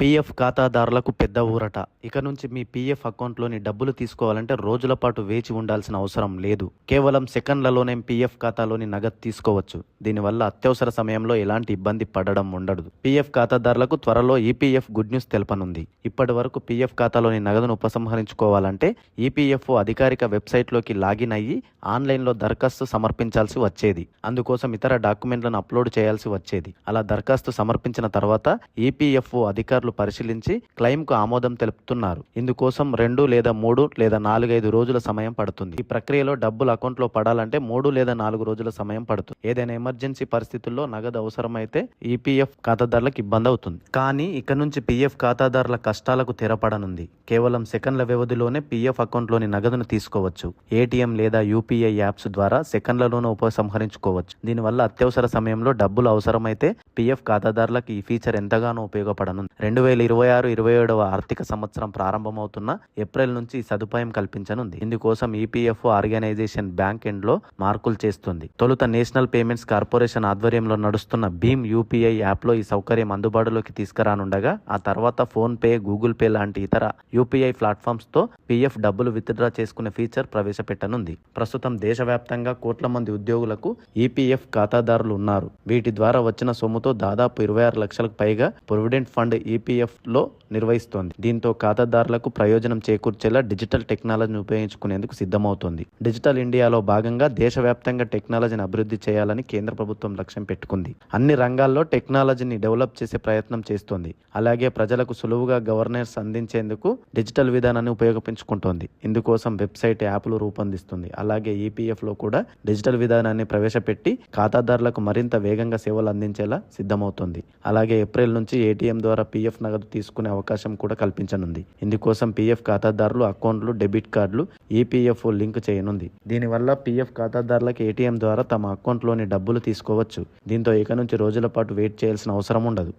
PF ఖాతాదారులకు పెద్ద ఊరట ఇక నుంచి మీ పీఎఫ్ అకౌంట్లోని డబ్బులు తీసుకోవాలంటే రోజుల పాటు వేచి ఉండాల్సిన అవసరం లేదు. కేవలం సెకండ్లలోనే పీఎఫ్ ఖాతాలోని నగదు తీసుకోవచ్చు. దీనివల్ల అత్యవసర సమయంలో ఎలాంటి ఇబ్బంది పడడం ఉండదు. పీఎఫ్ ఖాతాదారులకు త్వరలో ఈపీఎఫ్ గుడ్ న్యూస్ తెలపనుంది. ఇప్పటి వరకు పీఎఫ్ ఖాతాలోని నగదును ఉపసంహరించుకోవాలంటే ఈపీఎఫ్ఓ అధికారిక వెబ్సైట్లోకి లాగిన్ అయ్యి ఆన్లైన్లో దరఖాస్తు సమర్పించాల్సి వచ్చేది. అందుకోసం ఇతర డాక్యుమెంట్లను అప్లోడ్ చేయాల్సి వచ్చేది. అలా దరఖాస్తు సమర్పించిన తర్వాత ఈపీఎఫ్ఓ అధికారులు పరిశీలించి క్లెయిమ్కు ఆమోదం తెలుపు చెప్తున్నారు. ఇందుకోసం రెండు లేదా మూడు లేదా నాలుగైదు రోజుల సమయం పడుతుంది. ఈ ప్రక్రియలో డబ్బులు అకౌంట్లో పడాలంటే మూడు లేదా నాలుగు రోజుల సమయం పడుతుంది. ఏదైనా ఎమర్జెన్సీ పరిస్థితుల్లో నగదు అవసరమైతే ఈపీఎఫ్ ఖాతాదారులకు ఇబ్బంది అవుతుంది. కానీ ఇక నుంచి పీఎఫ్ ఖాతాదారుల కష్టాలకు తెరపడనుంది. కేవలం సెకండ్ల వ్యవధిలోనే పీఎఫ్ అకౌంట్లోని నగదును తీసుకోవచ్చు. ఏటీఎం లేదా యూపీఐ యాప్స్ ద్వారా సెకండ్లలోనే ఉపసంహరించుకోవచ్చు. దీనివల్ల అత్యవసర సమయంలో డబ్బులు అవసరమైతే పీఎఫ్ ఖాతాదారులకు ఈ ఫీచర్ ఎంతగానో ఉపయోగపడనుంది. రెండు వేల ఇరవై ఆరు ఇరవై ఏడవ ఆర్థిక సంవత్సరం ప్రారంభమవుతున్న ఏప్రిల్ నుంచి ఈ సదుపాయం కల్పించనుంది. ఇందుకోసం ఈపీఎఫ్ఓ ఆర్గనైజేషన్ బ్యాంక్ ఎండ్లో మార్కులు చేస్తుంది. తొలుత నేషనల్ పేమెంట్స్ కార్పొరేషన్ ఆధ్వర్యంలో నడుస్తున్న భీమ్ యూపీఐ యాప్లో ఈ సౌకర్యం అందుబాటులోకి తీసుకురానుండగా ఆ తర్వాత ఫోన్ పే గూగుల్ పే లాంటి ఇతర యూపీఐ ప్లాట్ఫామ్స్తో పీఎఫ్ డబ్బులు విత్డ్రా చేసుకునే ఫీచర్ ప్రవేశపెట్టనుంది. ప్రస్తుతం దేశవ్యాప్తంగా కోట్ల మంది ఉద్యోగులకు ఈపీఎఫ్ ఖాతాదారులు ఉన్నారు. వీటి ద్వారా వచ్చిన సొమ్ముతో దాదాపు ఇరవై ఆరు లక్షలకు పైగా ప్రొవిడెంట్ ఫండ్ ఈపీఎఫ్లో నిర్వహిస్తోంది. దీంతో ఖాతాదారులకు ప్రయోజనం చేకూర్చేలా డిజిటల్ టెక్నాలజీని ఉపయోగించుకునేందుకు సిద్ధమవుతోంది. డిజిటల్ ఇండియాలో భాగంగా దేశవ్యాప్తంగా టెక్నాలజీని అభివృద్ధి చేయాలని కేంద్ర ప్రభుత్వం లక్ష్యం పెట్టుకుంది. అన్ని రంగాల్లో టెక్నాలజీని డెవలప్ చేసే ప్రయత్నం చేస్తోంది. అలాగే ప్రజలకు సులువుగా గవర్నెన్స్ అందించేందుకు డిజిటల్ విధానాన్ని ఉపయోగించుకుంటోంది. ఇందుకోసం వెబ్సైట్ యాప్లు రూపొందిస్తుంది. అలాగే ఈపీఎఫ్లో కూడా డిజిటల్ విధానాన్ని ప్రవేశపెట్టి ఖాతాదారులకు మరింత వేగంగా సేవలు అందించేలా సిద్ధమవుతోంది. అలాగే ఏప్రిల్ నుంచి ఏటీఎం ద్వారా పీఎఫ్ నగదు తీసుకునే అవకాశం కూడా కల్పించనుంది. ఇందుకోసం పీఎఫ్ ఖాతాదారులు అకౌంట్లు డెబిట్ కార్డులు ఈపీఎఫ్ లింక్ చేయనుంది. దీనివల్ల పీఎఫ్ ఖాతాదారులకు ఏటీఎం ద్వారా తమ అకౌంట్లోని డబ్బులు తీసుకోవచ్చు. దీంతో ఇక నుంచి రోజుల పాటు వెయిట్ చేయాల్సిన అవసరం ఉండదు.